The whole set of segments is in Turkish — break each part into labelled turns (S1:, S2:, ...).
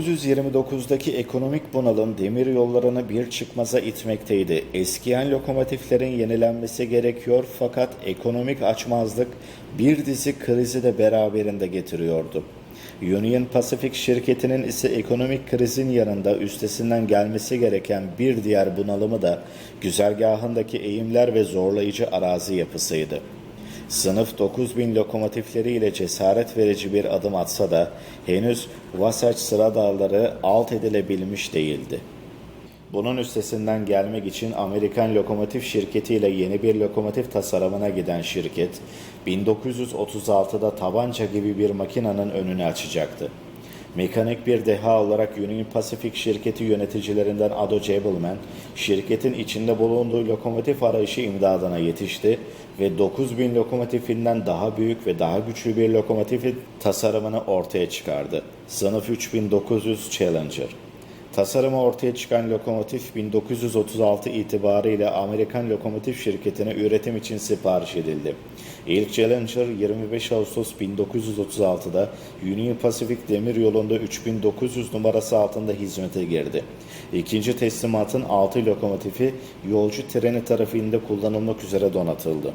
S1: 1929'daki ekonomik bunalım demir yollarını bir çıkmaza itmekteydi. Eskiyen lokomotiflerin yenilenmesi gerekiyor fakat ekonomik açmazlık bir dizi krizi de beraberinde getiriyordu. Union Pacific şirketinin ise ekonomik krizin yanında üstesinden gelmesi gereken bir diğer bunalımı da güzergahındaki eğimler ve zorlayıcı arazi yapısıydı. Sınıf 9000 lokomotifleriyle cesaret verici bir adım atsa da henüz Wasatch sıra dağları alt edilebilmiş değildi. Bunun üstesinden gelmek için Amerikan Lokomotif Şirketi ile yeni bir lokomotif tasarımına giden şirket, 1936'da tabanca gibi bir makinenin önünü açacaktı. Mekanik bir deha olarak Union Pacific şirketi yöneticilerinden Ado Jabelman, şirketin içinde bulunduğu lokomotif arayışı imdadına yetişti ve 9000 lokomotifinden daha büyük ve daha güçlü bir lokomotif tasarımını ortaya çıkardı. Sınıf 3900 Challenger. Tasarımı ortaya çıkan lokomotif 1936 itibariyle Amerikan Lokomotif Şirketi'ne üretim için sipariş edildi. İlk Challenger 25 Ağustos 1936'da Union Pacific Demir Yolu'nda 3900 numarası altında hizmete girdi. İkinci teslimatın 6 lokomotifi yolcu treni tarafında kullanılmak üzere donatıldı.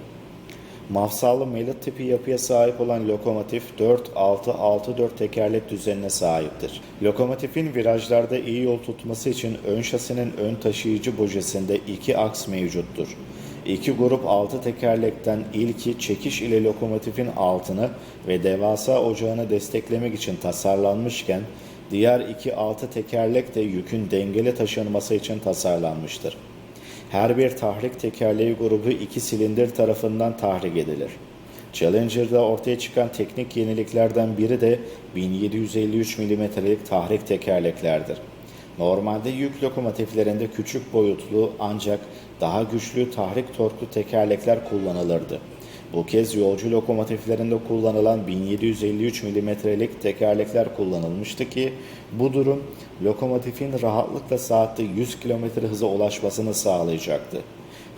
S1: Mafsallı melit tipi yapıya sahip olan lokomotif 4-6-6-4 tekerlek düzenine sahiptir. Lokomotifin virajlarda iyi yol tutması için ön şasinin ön taşıyıcı bojesinde iki aks mevcuttur. İki grup 6 tekerlekten ilki çekiş ile lokomotifin altını ve devasa ocağını desteklemek için tasarlanmışken diğer iki 6 tekerlek de yükün dengeli taşınması için tasarlanmıştır. Her bir tahrik tekerleği grubu iki silindir tarafından tahrik edilir. Challenger'da ortaya çıkan teknik yeniliklerden biri de 1753 mm'lik tahrik tekerleklerdir. Normalde yük lokomotiflerinde küçük boyutlu ancak daha güçlü tahrik torklu tekerlekler kullanılırdı. Bu kez yolcu lokomotiflerinde kullanılan 1753 mm'lik tekerlekler kullanılmıştı ki bu durum lokomotifin rahatlıkla saatte 100 km hıza ulaşmasını sağlayacaktı.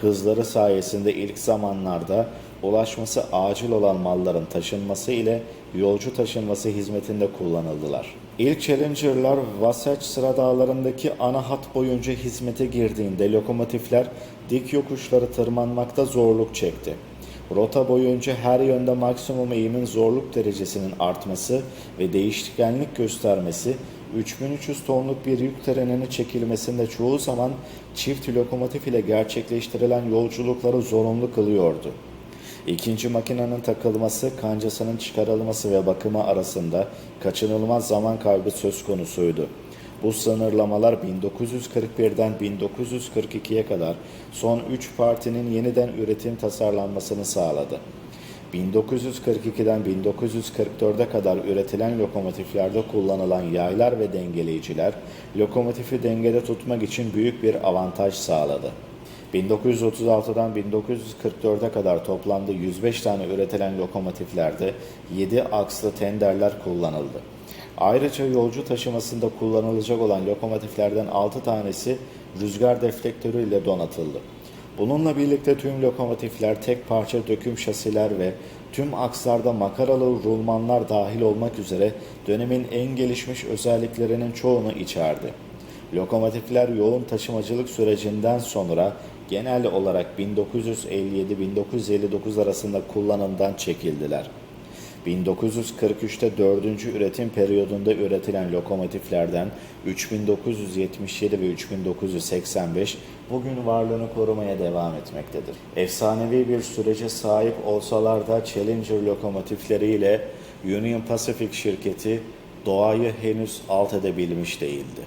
S1: Hızları sayesinde ilk zamanlarda ulaşması acil olan malların taşınması ile yolcu taşınması hizmetinde kullanıldılar. İlk Challenger'lar Wasatch sıra dağlarındaki ana hat boyunca hizmete girdiğinde lokomotifler dik yokuşları tırmanmakta zorluk çekti. Rota boyunca her yönde maksimum eğimin zorluk derecesinin artması ve değişkenlik göstermesi 3300 tonluk bir yük trenini çekilmesinde çoğu zaman çift lokomotif ile gerçekleştirilen yolculukları zorunlu kılıyordu. İkinci makinenin takılması, kancasının çıkarılması ve bakımı arasında kaçınılmaz zaman kaybı söz konusuydu. Bu sınırlamalar 1941'den 1942'ye kadar son 3 partinin yeniden üretim tasarlanmasını sağladı. 1942'den 1944'e kadar üretilen lokomotiflerde kullanılan yaylar ve dengeleyiciler lokomotifi dengede tutmak için büyük bir avantaj sağladı. 1936'dan 1944'e kadar toplamda 105 tane üretilen lokomotiflerde 7 akslı tenderler kullanıldı. Ayrıca yolcu taşımasında kullanılacak olan lokomotiflerden 6 tanesi rüzgar deflektörü ile donatıldı. Bununla birlikte tüm lokomotifler tek parça döküm şasiler ve tüm akslarda makaralı rulmanlar dahil olmak üzere dönemin en gelişmiş özelliklerinin çoğunu içerdi. Lokomotifler yoğun taşımacılık sürecinden sonra genel olarak 1957-1959 arasında kullanımdan çekildiler. 1943'te 4. üretim periyodunda üretilen lokomotiflerden 3977 ve 3985 bugün varlığını korumaya devam etmektedir. Efsanevi bir sürece sahip olsalar da Challenger lokomotifleriyle Union Pacific şirketi doğayı henüz alt edebilmiş değildi.